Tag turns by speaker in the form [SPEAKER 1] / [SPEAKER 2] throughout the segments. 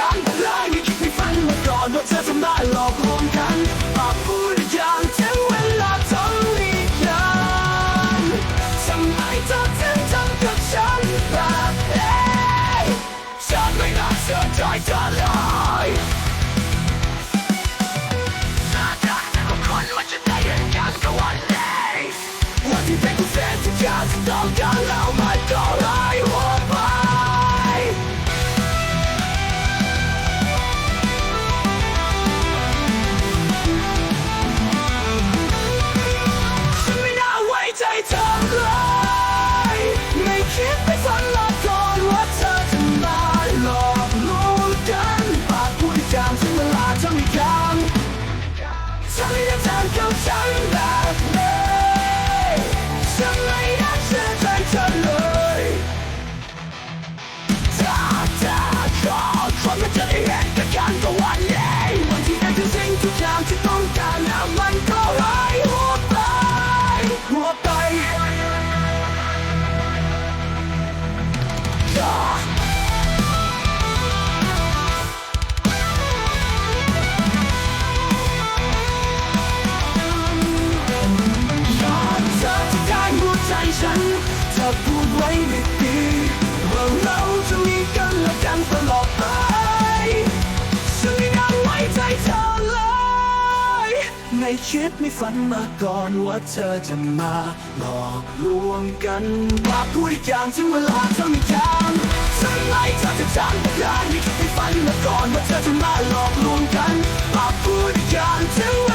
[SPEAKER 1] ฉันและไม่คิดไม่ฝันมาก่อนว่าเธอทำได้หลอกลวงกัน นเธอพูดไว้ไม่ดีว่าเราจะมีกันและกันตลอดไปฉันไม่น่าไว้ใจเธอเลยไม่คิดไม่ฝันมาก่อนว่าเธอจะมาหลอกลวงกันว่าพูดอีกอย่างถึงเวลาเธอไม่จำทำไมเธอจะจำไม่ได้ไม่คิดไม่ฝันมาก่อนว่าเธอจะมาหลอกลวงกันว่าพูดอีกอย่างถึง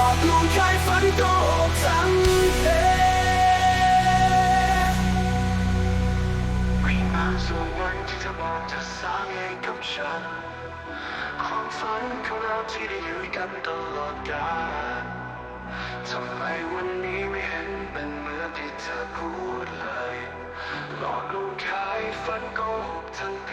[SPEAKER 1] ลอกลวงใครฝันโกหกทั้งเพม่มางส่วนวันที่เธอบอกจะสร้างเองกับฉัน ความฝันของเราที่ได้อยู่กันตลอดกาลทำไมวันนี้ไม่เห็นเป็นเหมือนที่เธอพูดเลย หลอกลวงใครฝันโกหกทั้งเพ